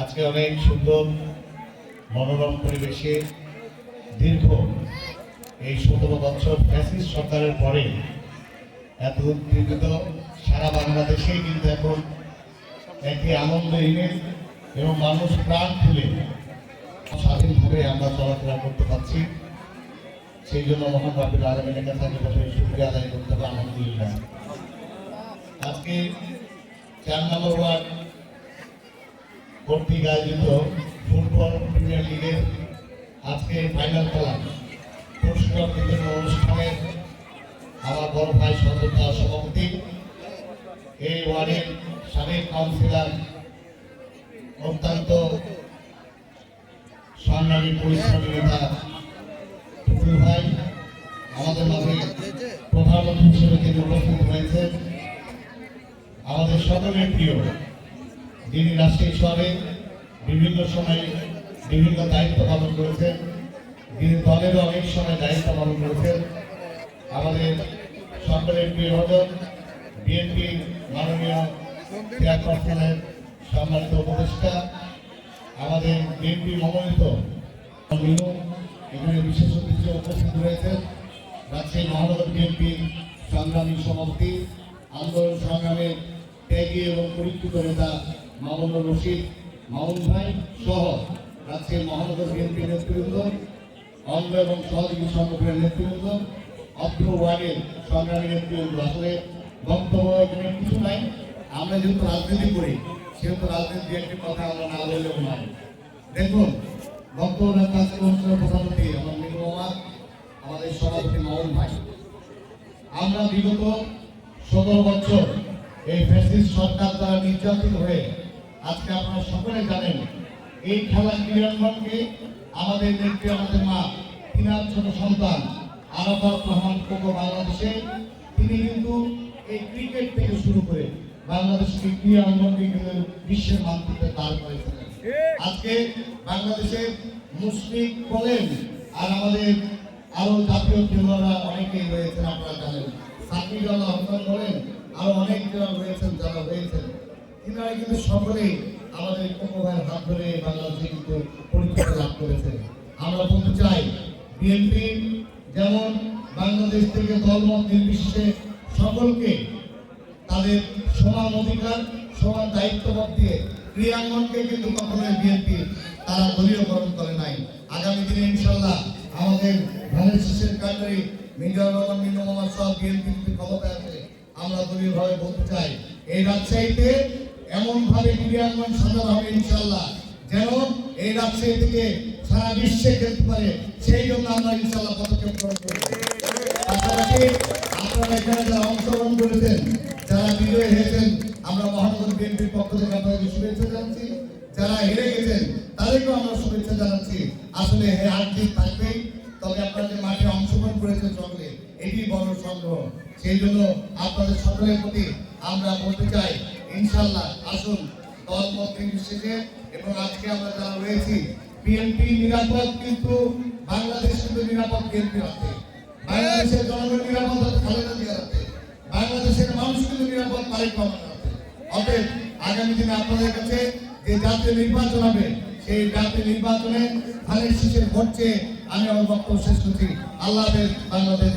আজকে অনেক সুন্দর মনোরম পরিবেশে দীর্ঘ এই সতেরো বছর ফ্যাসিস্ট সরকারের পরে এত উদ্দীপিত সারা বাংলাদেশে কিন্তু এখন একটি আনন্দ ইমেজ এবং মানুষ প্রাণ খুলে স্বাধীনভাবে আমরা চলাফেরা করতে পারছি। সেই জন্য মহান রাব্বুল আলমিনের কাছে প্রথমে শুক্রিয়া আদায় করতে হবে আলহামদুলিল্লাহ আজকে চার নম্বর ওয়ার্ড কর্তৃক আয়োজিত ফুটবল প্রিমিয়ার লিগের আজকে ফাইনাল খেলা। পুরস্কার বিতরণ অনুষ্ঠানের আমার বড় ভাই সদস্য সভাপতি, এই ওয়ার্ডের সাবেক কাউন্সিলর অত্যন্ত সংগ্রামী পরিশ্রমী নেতা টুটুল ভাই প্রধানমন্ত্রী হিসেবে তিনি উপস্থিত হয়েছেন। আমাদের সকলের প্রিয় যিনি রাষ্ট্রীয় শহরে বিভিন্ন সময় বিভিন্ন দায়িত্ব পালন করেছেন তিনি দলের অনেক সময় দায়িত্ব পালন করেছেন, আমাদের সকলের প্রিয় হজন বিএনপি মাননীয় চেয়ারপারসনের সম্মানিত উপদেষ্টা, আমাদের বিএনপি মনোনীত মিনু, এখানে বিশেষ অতিথি উপস্থিত রয়েছেন। রাজশাহী মহানগর বিএনপি সংগ্রামী সভাপতি, আন্দোলন সংগ্রামের ত্যাগী এবং পরীক্ষিত নেতা মামুনুর রশিদ, মামুন ভাই সহ রাজশাহী মহানগর বিএনপি নেতৃবৃন্দ, অঙ্গ এবং সহযোগী সংগঠনের নেতৃবৃন্দ, অত্র ওয়ার্ডের সংগ্রামী নেতৃবৃন্দ। আসলে বক্তব্য এখানে কিছু নাই। আমরা যেহেতু রাজনীতি করি, সেহেতু রাজনীতি একটি কথা আমরা না বললেও নয়। দেখুন, বক্তব্য কাজ অনুষ্ঠানের প্রধানমন্ত্রী আমার আমার আমাদের সভাপতি মামুন ভাই। আমরা বিগত সতেরো বছর এই ফ্যাসিস্ট সরকার দ্বারা নির্যাতিত হয়ে আজকে আপনারা সকলে জানেন, এই খেলা ক্রীড়াঙ্গনকে আমাদের নেত্রী, আমাদের মা, তিনার ছোট সন্তান আরাফাত রহমান কোকো বাংলাদেশে, তিনি কিন্তু এই ক্রিকেট থেকে শুরু করে বাংলাদেশকে ক্রীড়া অঙ্গনকে কিন্তু বিশ্বের মানচিত্রে দাঁড় করেছিলেন আজকে বাংলাদেশের মুসলিম বলেন আর আমাদের আরও জাতীয় খেলোয়াড়রা অনেকেই রয়েছেন আপনারা জানেন সাকিব আল আহসান বলেন আরও অনেক খেলোয়াড় রয়েছেন যারা রয়েছেন। তিনারা কিন্তু সকলেই আমাদের কোকোভাইয়ের হাত ধরে বাংলাদেশে কিন্তু পরিচিতি লাভ করেছেন। আমরা বলতে চাই বিএনপি যেমন বাংলাদেশ থেকে দলমত নির্বিশেষে সকলকে তাদের সমান অধিকার, সমান দায়িত্ববোধ দিয়ে ক্রিয়াঙ্গনকে কিন্তু কখনোই বিএনপি তারা দলীয়করণ করে নাই। আগামী দিনে ইনশাল্লাহ আমাদের শীষের কান্ডারি মিজানুর রহমান মিনু মোহাম্মদ সহ বিএনপি যদি ক্ষমতায় আছে আমরা দলীয়ভাবে বলতে চাই, এই রাজশাহীতে এমন ভাবে ক্রিয়াঙ্গন সাজানো হবে ইনশাল্লাহ যেন এই রাজশাহী থেকে সারা বিশ্বে খেলতে পারে, সেই জন্য আমরা ইনশাল্লাহ পদক্ষেপ গ্রহণ করব। পাশাপাশি আপনারা এখানে যারা অংশগ্রহণ করেছেন, যারা বিজয়ী হয়েছেন, আমরা মহানগর বিএনপির পক্ষ থেকে আপনাদেরকে শুভেচ্ছা জানাচ্ছি, যারা হেরে গেছেন, তাদেরকেও আমরা শুভেচ্ছা জানাচ্ছি। আসলে হে আর এটি বড় সংগ্রহ। সেই জন্য আপনাদের সকলের প্রতি আমরা বলতে চাই ইনশাল্লাহ আসুন দল মত নির্বিশেষে এবং আজকে আমরা যারা রয়েছি বিএনপি নিরাপদ কিন্তু বাংলাদেশ কিন্তু নিরাপদ বিএনপির হাতে বাংলাদেশের জনগণ নিরাপদ খালেদা জিয়ার হাতে বাংলাদেশের মানুষ কিন্তু নিরাপদ তারেক রহমানের হাতে অতএব, আগামী দিনে আপনাদের কাছে যে জাতীয় নির্বাচন হবে, সেই জাতীয় নির্বাচনে ধানের শীষের ভোট চেয়ে আমি আমার বক্তব্য শেষ করছি। আল্লাহ বাংলাদেশ